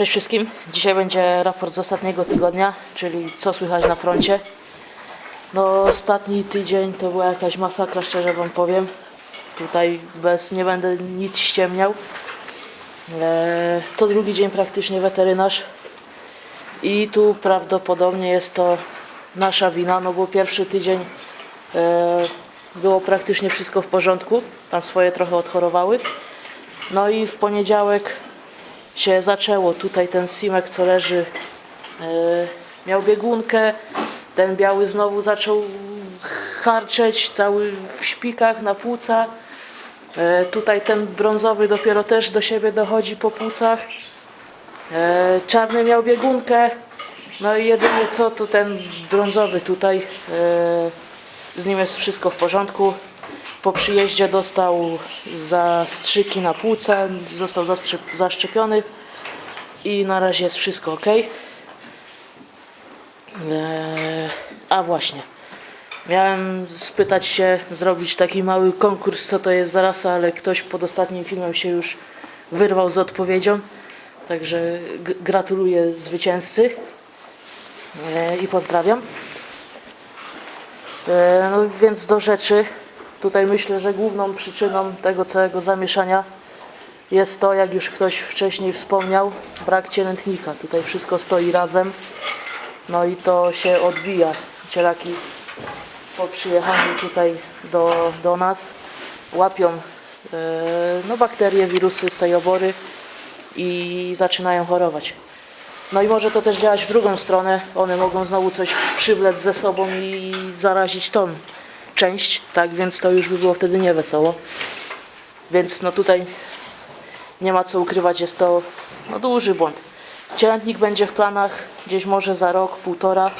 Cześć wszystkim. Dzisiaj będzie raport z ostatniego tygodnia, czyli co słychać na froncie. No ostatni tydzień to była jakaś masakra, szczerze wam powiem. Tutaj bez, nie będę nic ściemniał. Eee, co drugi dzień praktycznie weterynarz. I tu prawdopodobnie jest to nasza wina, no bo pierwszy tydzień e, było praktycznie wszystko w porządku. Tam swoje trochę odchorowały. No i w poniedziałek się zaczęło. Tutaj ten Simek, co leży, e, miał biegunkę. Ten biały znowu zaczął harczeć, cały w szpikach na płuca. E, tutaj ten brązowy dopiero też do siebie dochodzi po płucach. E, czarny miał biegunkę. No i jedynie co, to ten brązowy tutaj. Z nim jest wszystko w porządku. Po przyjeździe dostał zastrzyki na płuca, został zaszczepiony i na razie jest wszystko ok. Eee, a właśnie, miałem spytać się, zrobić taki mały konkurs, co to jest za rasa, ale ktoś pod ostatnim filmem się już wyrwał z odpowiedzią. Także gratuluję zwycięzcy eee, i pozdrawiam. E, No więc do rzeczy. Tutaj myślę, że główną przyczyną tego całego zamieszania jest to, jak już ktoś wcześniej wspomniał, brak cielętnika. Tutaj wszystko stoi razem. No i to się odbija. Cielaki po przyjechaniu tutaj do, do nas łapią e, no, bakterie, wirusy z tej obory i zaczynają chorować. No i może to też działać w drugą stronę. One mogą znowu coś przywlec ze sobą i zarazić tą część, tak więc to już by było wtedy niewesoło. Więc no tutaj nie ma co ukrywać, jest to no, duży błąd. Cielętnik będzie w planach gdzieś może za rok, półtora.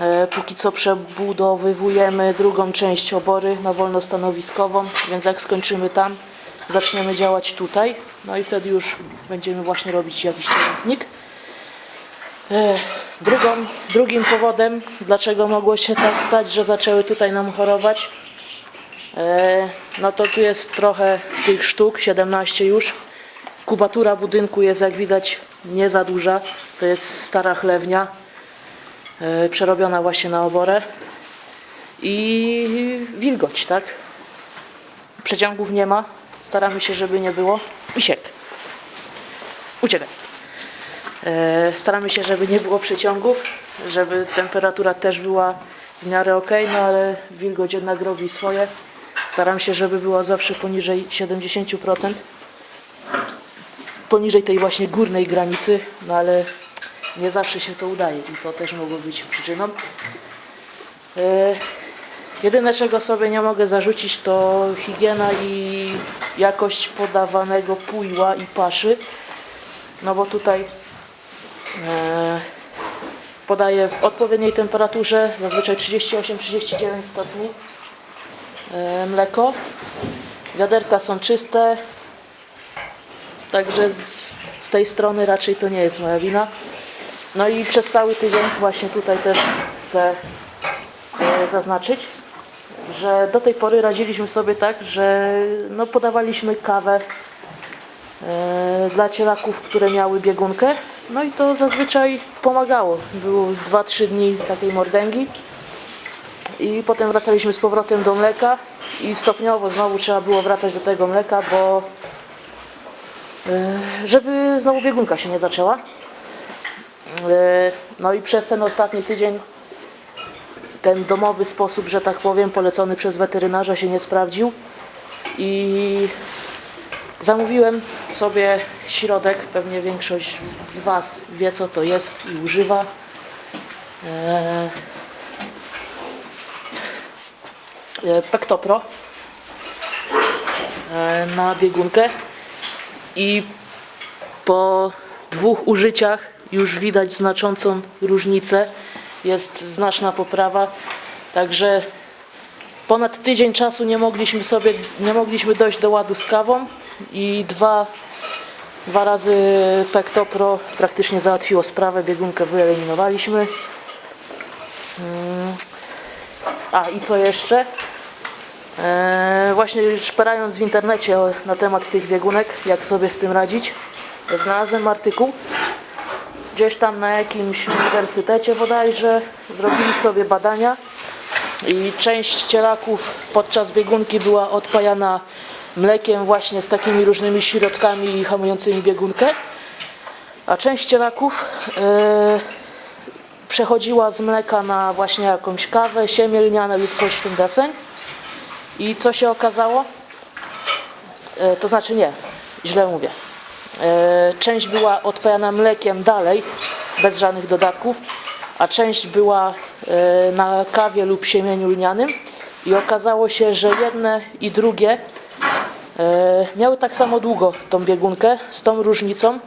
E, póki co przebudowywujemy drugą część obory na wolnostanowiskową, więc jak skończymy tam, zaczniemy działać tutaj. No i wtedy już będziemy właśnie robić jakiś cielętnik. Drugą, drugim powodem, dlaczego mogło się tak stać, że zaczęły tutaj nam chorować, e, no to tu jest trochę tych sztuk, 17 już. Kubatura budynku jest jak widać nie za duża, to jest stara chlewnia, e, przerobiona właśnie na oborę i wilgoć, tak? Przeciągów nie ma, staramy się, żeby nie było. Misiek, uciekaj. E, Staramy się, żeby nie było przeciągów, żeby temperatura też była w miarę ok, no ale wilgoć jednak robi swoje. Staram się, żeby była zawsze poniżej 70%. Poniżej tej właśnie górnej granicy, no ale nie zawsze się to udaje i to też mogło być przyczyną. E, Jedyne czego sobie nie mogę zarzucić to higiena i jakość podawanego pójła i paszy. No bo tutaj Podaję w odpowiedniej temperaturze, zazwyczaj 38-39 stopni e, mleko. Wiaderka są czyste, także z, z tej strony raczej to nie jest moja wina. No i przez cały tydzień właśnie tutaj też chcę e, zaznaczyć, że do tej pory radziliśmy sobie tak, że no podawaliśmy kawę e, dla cielaków, które miały biegunkę. No i to zazwyczaj pomagało. Było 2-3 dni takiej mordęgi. I potem wracaliśmy z powrotem do mleka i stopniowo znowu trzeba było wracać do tego mleka, bo e, żeby znowu biegunka się nie zaczęła. E, No i przez ten ostatni tydzień ten domowy sposób, że tak powiem, polecony przez weterynarza się nie sprawdził i Zamówiłem sobie środek, pewnie większość z Was wie co to jest i używa. Eee, e, Pektopro e, na biegunkę i po dwóch użyciach już widać znaczącą różnicę. Jest znaczna poprawa, także Ponad tydzień czasu nie mogliśmy sobie, nie mogliśmy dojść do ładu z kawą i dwa, dwa razy Pektopro praktycznie załatwiło sprawę, biegunkę wyeliminowaliśmy. Mm. A i co jeszcze? Eee, właśnie szperając w internecie na temat tych biegunek, jak sobie z tym radzić, znalazłem artykuł gdzieś tam na jakimś uniwersytecie bodajże zrobili sobie badania i część cielaków podczas biegunki była odpajana mlekiem właśnie z takimi różnymi środkami hamującymi biegunkę, a część cielaków e, przechodziła z mleka na właśnie jakąś kawę, siemię lniane lub coś w tym deseń. I co się okazało? E, to znaczy nie, źle mówię. E, część była odpajana mlekiem dalej, bez żadnych dodatków, a część była na kawie lub siemieniu lnianym i okazało się, że jedne i drugie miały tak samo długo tą biegunkę, z tą różnicą,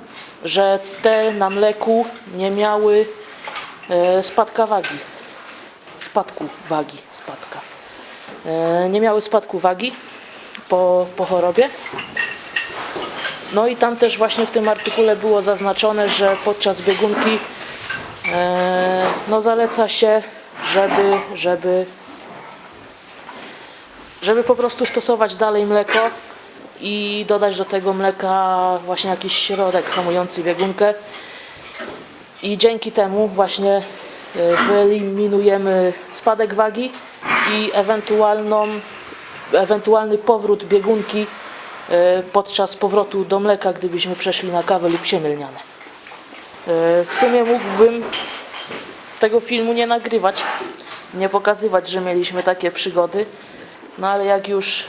że te na mleku nie miały e, spadka wagi. Spadku wagi, spadka. E, nie miały spadku wagi po, po chorobie. No i tam też właśnie w tym artykule było zaznaczone, że podczas biegunki e, no zaleca się, żeby, żeby, żeby po prostu stosować dalej mleko i dodać do tego mleka właśnie jakiś środek hamujący biegunkę i dzięki temu właśnie e, wyeliminujemy spadek wagi i ewentualną, ewentualny powrót biegunki e, podczas powrotu do mleka, gdybyśmy przeszli na kawę lub siemię lniane. E, W sumie mógłbym tego filmu nie nagrywać, nie pokazywać, że mieliśmy takie przygody, no ale jak już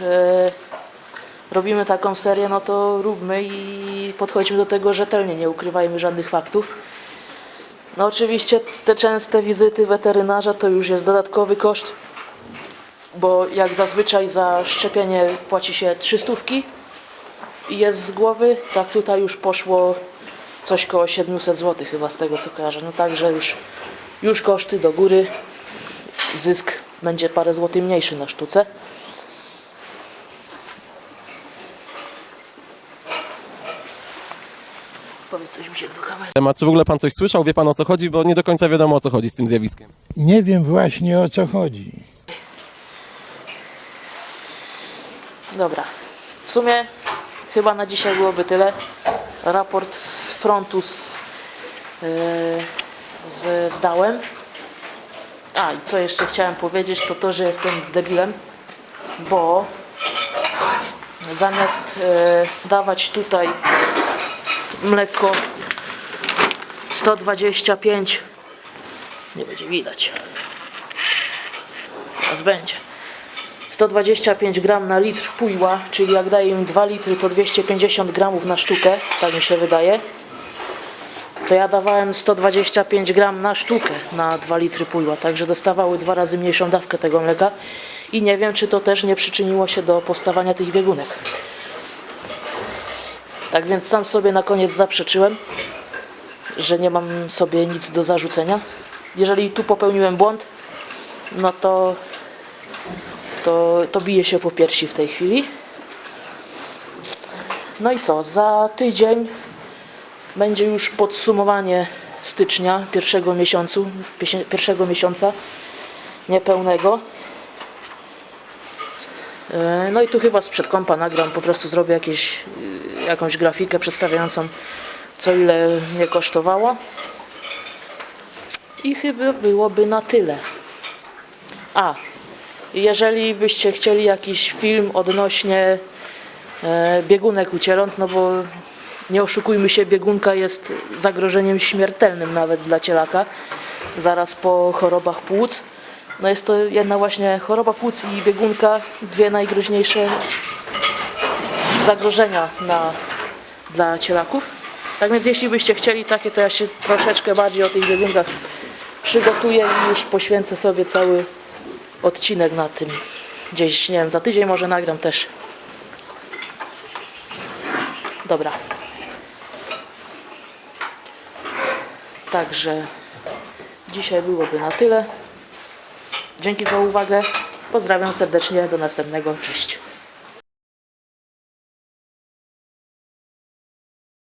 robimy taką serię, no to róbmy i podchodźmy do tego rzetelnie, nie ukrywajmy żadnych faktów. No oczywiście te częste wizyty weterynarza to już jest dodatkowy koszt, bo jak zazwyczaj za szczepienie płaci się 300 i jest z głowy, tak tutaj już poszło coś koło 700 zł chyba z tego co kojarzę. No także już, już koszty do góry, zysk będzie parę złotych mniejszy na sztuce. Coś mi się do kamery. temat. Czy w ogóle pan coś słyszał? Wie pan o co chodzi? Bo nie do końca wiadomo o co chodzi z tym zjawiskiem. Nie wiem właśnie o co chodzi. Dobra. W sumie chyba na dzisiaj byłoby tyle. Raport z frontu z, yy, z, zdałem. A i co jeszcze chciałem powiedzieć, to to, że jestem debilem, bo zamiast yy, dawać tutaj mleko 125 nie będzie widać. Teraz będzie. 125 gram na litr pujła, czyli jak daję im 2 litry, to 250 gramów na sztukę, tak mi się wydaje. To ja dawałem 125 gram na sztukę na 2 litry pujła, także dostawały dwa razy mniejszą dawkę tego mleka i nie wiem, czy to też nie przyczyniło się do powstawania tych biegunek. Tak więc sam sobie na koniec zaprzeczyłem, że nie mam sobie nic do zarzucenia. Jeżeli tu popełniłem błąd, no to to, to bije się po piersi w tej chwili. No i co? Za tydzień będzie już podsumowanie stycznia pierwszego miesiącu, pierwszego miesiąca niepełnego. E, No i tu chyba sprzed kompa nagram, po prostu zrobię jakieś, y, jakąś grafikę przedstawiającą co ile mnie kosztowało. I chyba byłoby na tyle. A, jeżeli byście chcieli jakiś film odnośnie e, biegunek u cieląt, no bo nie oszukujmy się, biegunka jest zagrożeniem śmiertelnym nawet dla cielaka, zaraz po chorobach płuc. No jest to jedna właśnie choroba płuc i biegunka, dwie najgroźniejsze zagrożenia na, dla cielaków. Tak więc jeśli byście chcieli takie, to ja się troszeczkę bardziej o tych biegunkach przygotuję i już poświęcę sobie cały odcinek na tym. Gdzieś, nie wiem, za tydzień może nagram też. Dobra. Także dzisiaj byłoby na tyle. Dzięki za uwagę. Pozdrawiam serdecznie. Do następnego. Cześć.